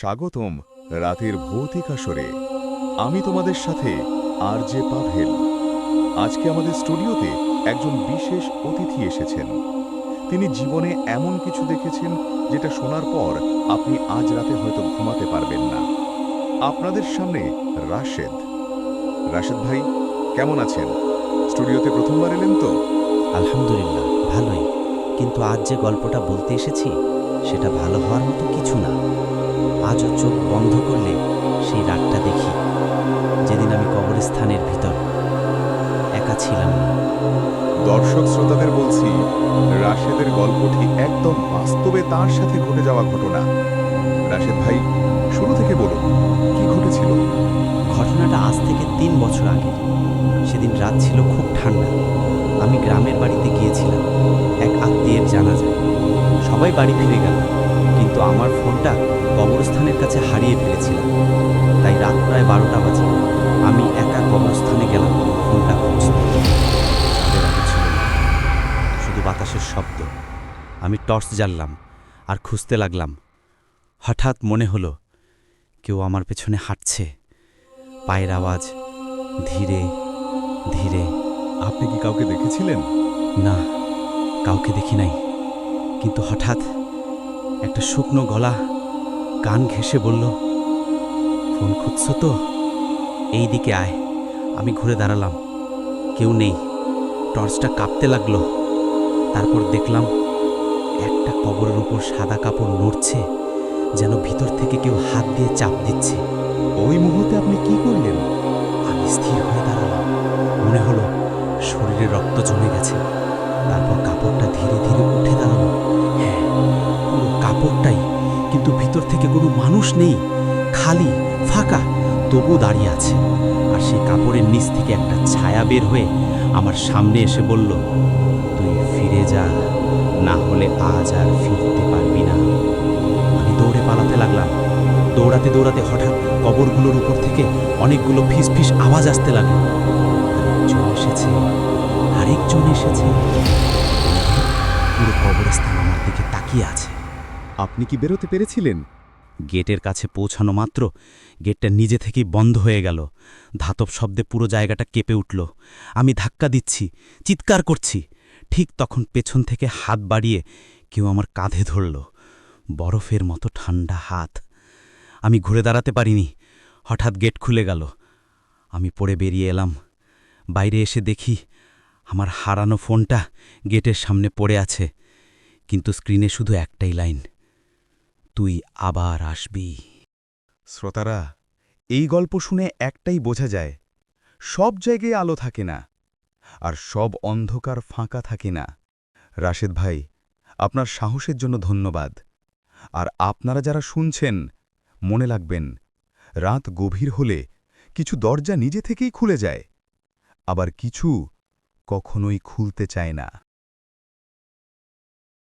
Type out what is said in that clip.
স্বাগতম রাতের ভৌতিক আসরে। আমি তোমাদের সাথে আর জে পাভেল। আজকে আমাদের স্টুডিওতে একজন বিশেষ অতিথি এসেছেন। তিনি জীবনে এমন কিছু দেখেছেন যেটা শোনার পর আপনি আজ রাতে হয়তো ঘুমাতে পারবেন না। আপনাদের সামনে রাশেদ। রাশেদ ভাই, কেমন আছেন? স্টুডিওতে প্রথমবার এলেন তো? আলহামদুলিল্লাহ, ভালোই। কিন্তু আজ যে গল্পটা বলতে এসেছি, সেটা ভালো হওয়ার মতো কিছু না। আজও চোখ বন্ধ করলে সেই রাতটা দেখি যেদিন আমি কবরস্থানের ভিতর একা ছিলাম না। দর্শক শ্রোতাদের বলছি রাশেদের গল্পটি একদম বাস্তবে তার সাথে ঘটে যাওয়া ঘটনা। রাশেদ ভাই শুরু থেকে বলুন কি ঘটেছিল? ঘটনাটা আজ থেকে তিন বছর আগে। সেদিন রাত ছিল খুব ঠান্ডা। আমি গ্রামের বাড়িতে গিয়েছিলাম এক আত্মীয়ের জানা যায় সবাই বাড়ি ফিরে গেল। কিন্তু আমার ফোনটা কবরস্থানের কাছে হারিয়ে ফেলেছিলাম। তাই রাত প্রায় বারোটা বাজে। আমি একা কবরস্থানে গেলাম ফোনটা খুঁজতে। ছিল শুধু বাতাসের শব্দ। আমি টর্চ জ্বাললাম আর খুঁজতে লাগলাম। হঠাৎ মনে হলো কেউ আমার পেছনে হাঁটছে। পায়ের আওয়াজ ধীরে ধীরে। আপনি কি কাউকে দেখেছিলেন? না কাউকে দেখি নাই। কিন্তু হঠাৎ একটা শুকনো গলা কান ঘেঁষে বলল ফোন খুঁজছ তো? এই দিকে আয় আমি ঘুরে দাঁড়ালাম। কেউ নেই। টর্চটা কাঁপতে লাগল। তারপর দেখলাম একটা কবরের উপর সাদা কাপড় নড়ছে যেন ভিতর থেকে কেউ হাত দিয়ে চাপ দিচ্ছে। ওই মুহূর্তে আপনি কি করলেন? আমি স্থির। ভিতর থেকে কোনো মানুষ নেই, খালি, ফাঁকা, তবু দাঁড়িয়ে আছে। আর সেই কাপড়ের নিচ থেকে একটা ছায়া বের হয়ে আমার সামনে এসে বলল, তুই ফিরে যা, না হলে আজ আর ফিরতে পারবি না। আমি দৌড়ে পালাতে লাগলাম। দৌড়াতে দৌড়াতে হঠাৎ কবরগুলোর উপর থেকে অনেকগুলো ফিস ফিস আওয়াজ আসতে লাগল। আরেকজন এসেছে আরেকজন এসেছে। পুরো কবরস্থান আমার দিকে তাকিয়ে আছে। আপনি কি বেরোতে পেরেছিলেন? গেটের কাছে পৌঁছানো মাত্র গেটটা নিজে থেকেই বন্ধ হয়ে গেল। ধাতব শব্দে পুরো জায়গাটা কেঁপে উঠল। আমি ধাক্কা দিচ্ছি, চিৎকার করছি। ঠিক তখন পেছন থেকে হাত বাড়িয়ে কেউ আমার কাঁধে ধরল। বরফের মতো ঠান্ডা হাত। আমি ঘুরে দাঁড়াতে পারিনি। হঠাৎ গেট খুলে গেল। আমি পড়ে বেরিয়ে এলাম। বাইরে এসে দেখি আমার হারানো ফোনটা গেটের সামনে পড়ে আছে। কিন্তু স্ক্রিনে শুধু একটাই লাইন। তুই আবার আসবি। শ্রোতারা, এই গল্প শুনে একটাই বোঝা যায়, সব জায়গায় আলো থাকে না, আর সব অন্ধকার ফাঁকা থাকে না। রাশেদ ভাই, আপনার সাহসের জন্য ধন্যবাদ। আর আপনারা যারা শুনছেন, মনে লাগবেন রাত গভীর হলে কিছু দরজা নিজে থেকেই খুলে যায়, আবার কিছু কখনোই খুলতে চায় না।